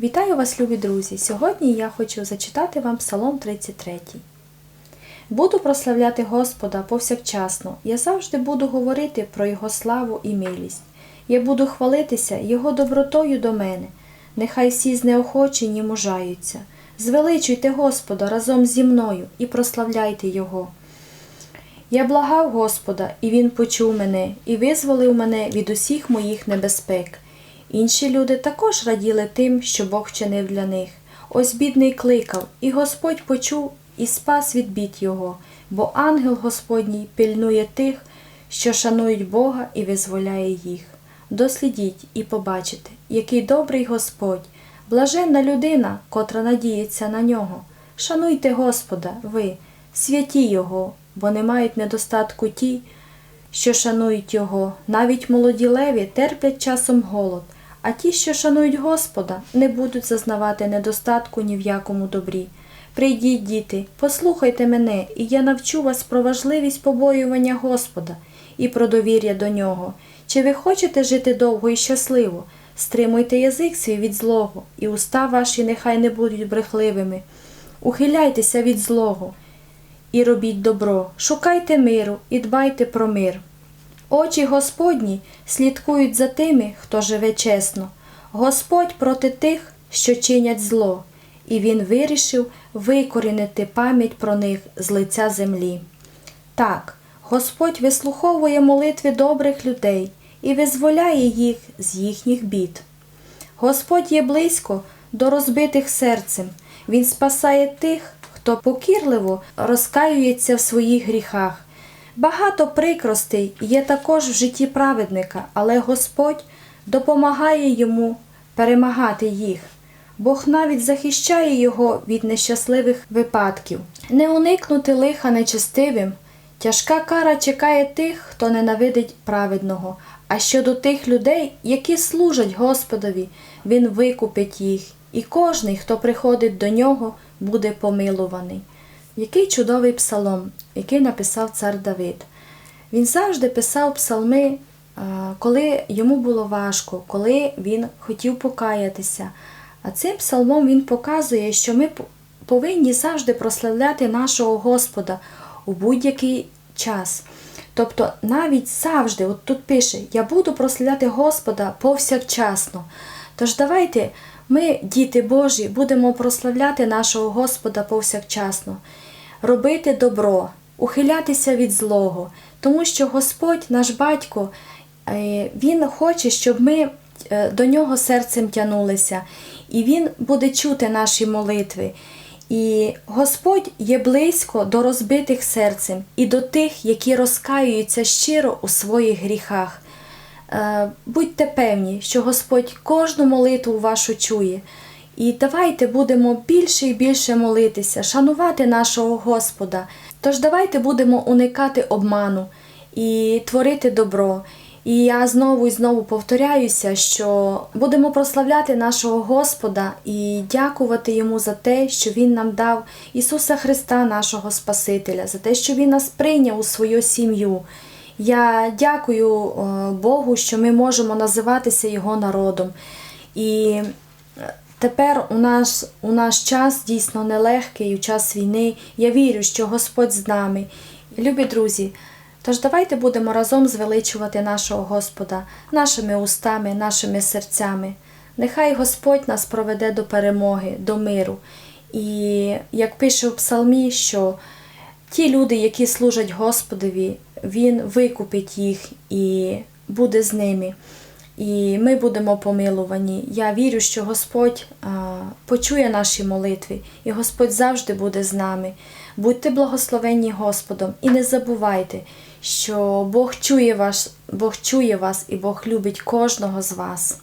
Вітаю вас, любі друзі! Сьогодні я хочу зачитати вам Псалом 33. Буду прославляти Господа повсякчасно. Я завжди буду говорити про Його славу і милість. Я буду хвалитися Його добротою до мене. Нехай всі знеохочені мужаються. Звеличуйте Господа разом зі мною і прославляйте Його. Я благав Господа, і Він почув мене, і визволив мене від усіх моїх небезпек. Інші люди також раділи тим, що Бог вчинив для них. Ось бідний кликав, і Господь почув і спас від бід його, бо ангел Господній пильнує тих, що шанують Бога і визволяє їх. Дослідіть і побачите, який добрий Господь, блаженна людина, котра надіється на нього. Шануйте Господа, ви, святі Його, бо не мають недостатку ті, що шанують Його, навіть молоді леві терплять часом голод, а ті, що шанують Господа, не будуть зазнавати недостатку ні в якому добрі. Прийдіть, діти, послухайте мене, і я навчу вас про важливість побоювання Господа і про довір'я до нього. Чи ви хочете жити довго і щасливо? Стримуйте язик свій від злого, і уста ваші нехай не будуть брехливими. Ухиляйтеся від злого і робіть добро, шукайте миру і дбайте про мир. Очі Господні слідкують за тими, хто живе чесно. Господь проти тих, що чинять зло, і Він вирішив викорінити пам'ять про них з лиця землі. Так, Господь вислуховує молитви добрих людей і визволяє їх з їхніх бід. Господь є близько до розбитих серцем, Він спасає тих, хто покірливо розкаюється в своїх гріхах. Багато прикростей є також в житті праведника, але Господь допомагає йому перемагати їх. Бог навіть захищає його від нещасливих випадків. Не уникнути лиха нечестивим. Тяжка кара чекає тих, хто ненавидить праведного. А щодо тих людей, які служать Господові, Він викупить їх, і кожний, хто приходить до нього, буде помилуваний. Який чудовий псалом, який написав цар Давид. Він завжди писав псалми, коли йому було важко, коли він хотів покаятися. А цим псалмом він показує, що ми повинні завжди прославляти нашого Господа у будь-який час. Тобто навіть завжди, от тут пише, я буду прославляти Господа повсякчасно. Тож давайте ми, діти Божі, будемо прославляти нашого Господа повсякчасно, робити добро, ухилятися від злого, тому що Господь, наш батько, Він хоче, щоб ми до нього серцем тянулися, і Він буде чути наші молитви. І Господь є близько до розбитих серцем і до тих, які розкаюються щиро у своїх гріхах. Будьте певні, що Господь кожну молитву вашу чує. І давайте будемо більше і більше молитися, шанувати нашого Господа. Тож давайте будемо уникати обману і творити добро. І я знову і знову повторяюся, що будемо прославляти нашого Господа і дякувати Йому за те, що Він нам дав Ісуса Христа, нашого Спасителя, за те, що Він нас прийняв у свою сім'ю. Я дякую Богу, що ми можемо називатися Його народом. І тепер у наш, у наш час дійсно нелегкий, у час війни. Я вірю, що Господь з нами. Любі друзі. Тож давайте будемо разом звеличувати нашого Господа, нашими устами, нашими серцями. Нехай Господь нас проведе до перемоги, до миру. І як пише в Псалмі, що ті люди, які служать Господові, Він викупить їх і буде з ними. І ми будемо помилувані. Я вірю, що Господь почує наші молитви, і Господь завжди буде з нами. Будьте благословенні Господом і не забувайте, що Бог чує вас, Бог чує вас і Бог любить кожного з вас.